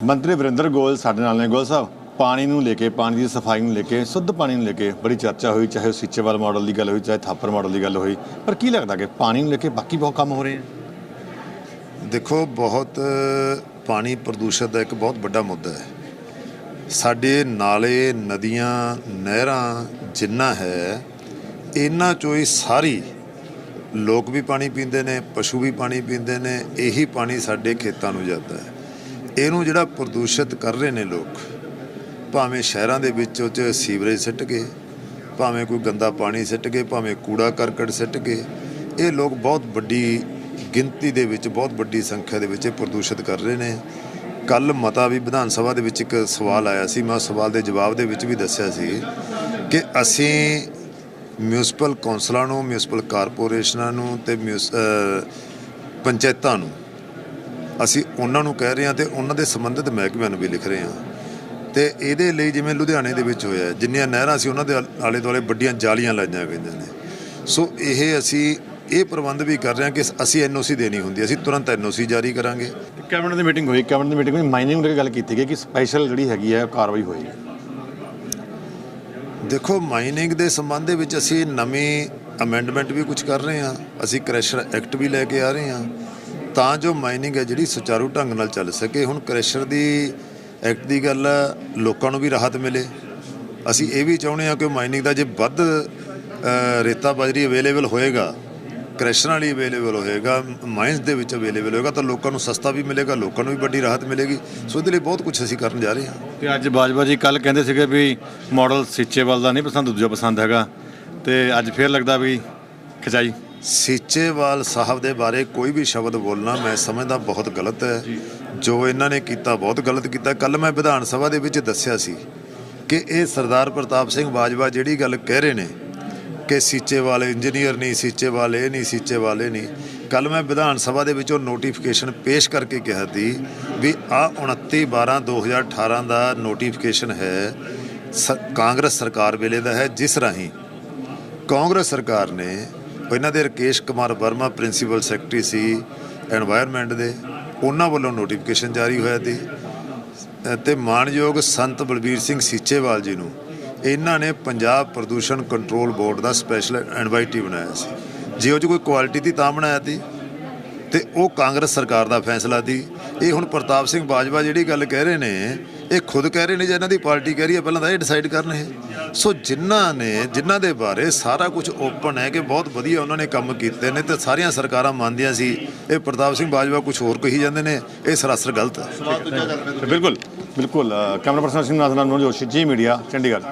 ਮੰਤਰੀ ਵਰਿੰਦਰ ਗੋਇਲ ਸਾਡੇ ਨਾਲ ਨੇ। ਗੋਇਲ ਸਾਹਿਬ, ਪਾਣੀ ਨੂੰ ਲੈ ਕੇ, ਪਾਣੀ ਦੀ ਸਫ਼ਾਈ ਨੂੰ ਲੈ ਕੇ, ਸ਼ੁੱਧ ਪਾਣੀ ਨੂੰ ਲੈ ਕੇ ਬੜੀ ਚਰਚਾ ਹੋਈ, ਚਾਹੇ ਉਹ ਸੀਚੇਵਾਲ ਮਾਡਲ ਦੀ ਗੱਲ ਹੋਈ, ਚਾਹੇ ਥਾਪਰ ਮਾਡਲ ਦੀ ਗੱਲ ਹੋਈ। ਪਰ ਕੀ ਲੱਗਦਾ ਕਿ ਪਾਣੀ ਨੂੰ ਲੈ ਕੇ ਬਾਕੀ ਬਹੁਤ ਕੰਮ ਹੋ ਰਹੇ ਆ ਦੇਖੋ, ਬਹੁਤ ਪਾਣੀ ਪ੍ਰਦੂਸ਼ਣ ਦਾ ਇੱਕ ਬਹੁਤ ਵੱਡਾ ਮੁੱਦਾ ਹੈ। ਸਾਡੇ ਨਾਲੇ, ਨਦੀਆਂ, ਨਹਿਰਾਂ ਜਿੰਨਾ ਹੈ, ਇਹਨਾਂ ਚੋਂ ਹੀ ਸਾਰੀ ਲੋਕ ਵੀ ਪਾਣੀ ਪੀਂਦੇ ਨੇ, ਪਸ਼ੂ ਵੀ ਪਾਣੀ ਪੀਂਦੇ ਨੇ, ਇਹੀ ਪਾਣੀ ਸਾਡੇ ਖੇਤਾਂ ਨੂੰ ਜਾਂਦਾ ਹੈ। ਇਹਨੂੰ ਜਿਹੜਾ ਪ੍ਰਦੂਸ਼ਿਤ ਕਰ ਰਹੇ ਨੇ ਲੋਕ, ਭਾਵੇਂ ਸ਼ਹਿਰਾਂ ਦੇ ਵਿੱਚ ਉਹ 'ਚ ਸੀਵਰੇਜ ਸਿੱਟ ਕੇ ਭਾਵੇਂ ਕੋਈ ਗੰਦਾ ਪਾਣੀ ਸਿੱਟ ਕੇ ਭਾਵੇਂ ਕੂੜਾ ਕਰਕਟ ਸਿੱਟ ਕੇ ਇਹ ਲੋਕ ਬਹੁਤ ਵੱਡੀ ਗਿਣਤੀ ਦੇ ਵਿੱਚ, ਬਹੁਤ ਵੱਡੀ ਸੰਖਿਆ ਦੇ ਵਿੱਚ ਇਹ ਪ੍ਰਦੂਸ਼ਿਤ ਕਰ ਰਹੇ ਨੇ। ਕੱਲ ਮਤਾ ਵੀ ਵਿਧਾਨ ਸਭਾ ਦੇ ਵਿੱਚ ਇੱਕ ਸਵਾਲ ਆਇਆ ਸੀ, ਮੈਂ ਉਸ ਸਵਾਲ ਦੇ ਜਵਾਬ ਦੇ ਵਿੱਚ ਵੀ ਦੱਸਿਆ ਸੀ ਕਿ ਅਸੀਂ ਮਿਊਨਿਸਪਲ ਕੌਂਸਲਾਂ ਨੂੰ ਮਿਊਨਿਸਪਲ ਕਾਰਪੋਰੇਸ਼ਨਾਂ ਨੂੰ ਤੇ ਮਿਊਸ- ਪੰਚਾਇਤਾਂ ਨੂੰ ਅਸੀਂ ਉਹਨਾਂ ਨੂੰ ਕਹਿ ਰਹੇ ਹਾਂ ਤੇ ਉਹਨਾਂ ਦੇ ਸੰਬੰਧਿਤ ਮਹਿਕਮਿਆਂ ਨੂੰ ਵੀ ਲਿਖ ਰਹੇ ਹਾਂ। ਤੇ ਇਹਦੇ ਲਈ ਜਿਵੇਂ ਲੁਧਿਆਣੇ ਦੇ ਵਿੱਚ ਹੋਇਆ ਜਿੰਨੀਆਂ ਨਹਿਰਾਂ ਸੀ ਉਹਨਾਂ ਦੇ ਆਲੇ ਦੁਆਲੇ ਵੱਡੀਆਂ ਜਾਲੀਆਂ ਲਾਈਆਂ ਗਈਆਂ ਨੇ। ਸੋ ਇਹ ਅਸੀਂ ਇਹ ਪ੍ਰਬੰਧ ਵੀ ਕਰ ਰਹੇ ਹਾਂ ਕਿ ਅਸੀਂ ਐਨਓਸੀ ਦੇਣੀ ਹੁੰਦੀ ਅਸੀਂ ਤੁਰੰਤ ਐਨਓਸੀ ਜਾਰੀ ਕਰਾਂਗੇ। ਕੈਬਨਿਟ ਦੀ ਮੀਟਿੰਗ ਹੋਈ ਕੈਬਨਿਟ ਦੀ ਮੀਟਿੰਗ ਵਿੱਚ ਮਾਈਨਿੰਗ ਕੇ ਗੱਲ ਕੀਤੀ ਗਈ ਕਿ ਸਪੈਸ਼ਲ ਜਿਹੜੀ ਹੈਗੀ ਹੈ ਕਾਰਵਾਈ ਹੋਏਗੀ ਦੇਖੋ ਮਾਈਨਿੰਗ ਦੇ ਸੰਬੰਧ ਦੇ ਵਿੱਚ ਅਸੀਂ ਨਵੀਂ ਅਮੈਂਡਮੈਂਟ ਵੀ ਕੁਝ ਕਰ ਰਹੇ ਹਾਂ ਅਸੀਂ ਕ੍ਰੈਸ਼ਰ ਐਕਟ ਵੀ ਲੈ ਕੇ ਆ ਰਹੇ ਹਾਂ। ਤਾਂ ਜੋ ਮਾਈਨਿੰਗ ਹੈ ਜਿਹੜੀ ਸੁਚਾਰੂ ਢੰਗ ਨਾਲ ਚੱਲ ਸਕੇ ਹੁਣ ਕ੍ਰੈਸ਼ਰ ਦੀ ਐਕਟ ਦੀ ਗੱਲ ਹੈ, ਲੋਕਾਂ ਨੂੰ ਵੀ ਰਾਹਤ ਮਿਲੇ। ਅਸੀਂ ਇਹ ਵੀ ਚਾਹੁੰਦੇ ਹਾਂ ਕਿ ਮਾਈਨਿੰਗ ਦਾ ਜੇ ਵੱਧ ਅ, ਰੇਤਾ ਬਾਜਰੀ ਅਵੇਲੇਬਲ ਹੋਏਗਾ ਕ੍ਰੈਸ਼ਰਾਂ ਲਈ ਅਵੇਲੇਬਲ ਹੋਏਗਾ ਮਾਈਨਸ ਦੇ ਵਿੱਚ ਅਵੇਲੇਬਲ ਹੋਏਗਾ ਤਾਂ ਲੋਕਾਂ ਨੂੰ ਸਸਤਾ ਵੀ ਮਿਲੇਗਾ ਲੋਕਾਂ ਨੂੰ ਵੀ ਵੱਡੀ ਰਾਹਤ ਮਿਲੇਗੀ। ਸੋ ਇਹਦੇ ਲਈ ਬਹੁਤ ਕੁਝ ਅਸੀਂ ਕਰਨ ਜਾ ਰਹੇ ਹਾਂ। ਤੇ ਅੱਜ ਬਾਜਵਾ ਜੀ ਕੱਲ ਕਹਿੰਦੇ ਸੀਗੇ ਵੀ ਮਾਡਲ ਸੀਚੇਵਾਲ ਦਾ ਨਹੀਂ ਪਸੰਦ ਦੂਜਾ ਪਸੰਦ ਹੈਗਾ। ਤੇ ਅੱਜ ਫੇਰ ਲੱਗਦਾ ਵੀ ਖਿਚਾਈ। ਸੀਚੇਵਾਲ ਸਾਹਿਬ ਦੇ ਬਾਰੇ ਕੋਈ ਵੀ ਸ਼ਬਦ ਬੋਲਣਾ ਮੈਂ ਸਮਝਦਾ ਬਹੁਤ ਗਲਤ ਹੈ। ਜੋ। ਇਹਨਾਂ ਨੇ ਕੀਤਾ ਬਹੁਤ ਗਲਤ ਕੀਤਾ। ਕੱਲ ਮੈਂ ਵਿਧਾਨ ਸਭਾ ਦੇ ਵਿੱਚ ਦੱਸਿਆ ਸੀ ਕਿ ਇਹ ਸਰਦਾਰ ਪ੍ਰਤਾਪ ਸਿੰਘ ਬਾਜਵਾ ਜਿਹੜੀ ਗੱਲ ਕਹਿ ਰਹੇ ਨੇ ਕਿ ਸੀਚੇਵਾਲ ਇੰਜੀਨੀਅਰ ਨਹੀਂ ਸੀਚੇਵਾਲ ਇਹ ਨਹੀਂ ਸੀਚੇਵਾਲ ਇਹ ਨਹੀਂ। ਕੱਲ ਮੈਂ ਵਿਧਾਨ ਸਭਾ ਦੇ ਵਿੱਚ ਉਹ ਨੋਟੀਫਿਕੇਸ਼ਨ ਪੇਸ਼ ਕਰਕੇ ਕਿਹਾ ਸੀ ਵੀ ਆ 29 12 2018 ਦਾ ਨੋਟੀਫਿਕੇਸ਼ਨ ਹੈ ਕਾਂਗਰਸ ਸਰਕਾਰ ਵੇਲੇ ਦਾ ਹੈ ਜਿਸ ਰਾਹੀਂ ਕਾਂਗਰਸ ਸਰਕਾਰ ਨੇ ਇਹਨਾਂ ਦੇ ਰਕੇਸ਼ ਕੁਮਾਰ ਵਰਮਾ ਪ੍ਰਿੰਸੀਪਲ ਸੈਕਟਰੀ ਸੀ এনवायरमेंट ਦੇ, ਉਹਨਾਂ ਵੱਲੋਂ ਨੋਟੀਫਿਕੇਸ਼ਨ ਜਾਰੀ ਹੋਇਆ ਸੀ। ਤੇ ਮਾਨਯੋਗ ਸੰਤ ਬਲਬੀਰ ਸਿੰਘ ਸੀਚੇਵਾਲ ਜੀ ਨੂੰ ਇਹਨਾਂ ਨੇ ਪੰਜਾਬ ਪ੍ਰਦੂਸ਼ਣ ਕੰਟਰੋਲ ਬੋਰਡ ਦਾ ਸਪੈਸ਼ਲ ਇਨਵਾਈਟੀ ਬਣਾਇਆ ਸੀ। ਜੇ ਉਹ ਚ ਕੋਈ ਕੁਆਲਿਟੀ ਦੀ ਤਾਂ ਬਣਾਇਆ ਸੀ। ਤੇ ਉਹ ਕਾਂਗਰਸ ਸਰਕਾਰ ਦਾ ਫੈਸਲਾ ਸੀ। ਇਹ ਹੁਣ ਪ੍ਰਤਾਪ ਸਿੰਘ ਬਾਜਵਾ ਜਿਹੜੀ ਗੱਲ ਕਹਿ ਰਹੇ ਨੇ ਇਹ ਖੁਦ ਕਹਿ ਰਹੇ ਨੇ ਜਾਂ ਇਹਨਾਂ ਦੀ ਪਾਰਟੀ ਕਹਿ ਰਹੀ ਹੈ, ਪਹਿਲਾਂ ਤਾਂ ਇਹ ਡਿਸਾਈਡ ਕਰਨ ਇਹ। ਸੋ ਜਿਨ੍ਹਾਂ ਨੇ, ਜਿਨ੍ਹਾਂ ਦੇ ਬਾਰੇ ਸਾਰਾ ਕੁਝ ਓਪਨ ਹੈ ਕਿ ਬਹੁਤ ਵਧੀਆ ਉਹਨਾਂ ਨੇ ਕੰਮ ਕੀਤੇ ਨੇ ਤੇ ਸਾਰੀਆਂ ਸਰਕਾਰਾਂ ਮੰਨਦੀਆਂ ਸੀ। ਇਹ ਪ੍ਰਤਾਪ ਸਿੰਘ ਬਾਜਵਾ ਕੁਝ ਹੋਰ ਕਹੀ ਜਾਂਦੇ ਨੇ, ਇਹ ਸਰਾਸਰ ਗਲਤ ਹੈ। ਬਿਲਕੁਲ ਬਿਲਕੁਲ ਕੈਮਰਾ ਪਰਸਨ ਸਿੰਘ ਨਾਥ ਨਾਲ ਜੋਸ਼ੀ, ਜੀ ਮੀਡੀਆ, ਚੰਡੀਗੜ੍ਹ।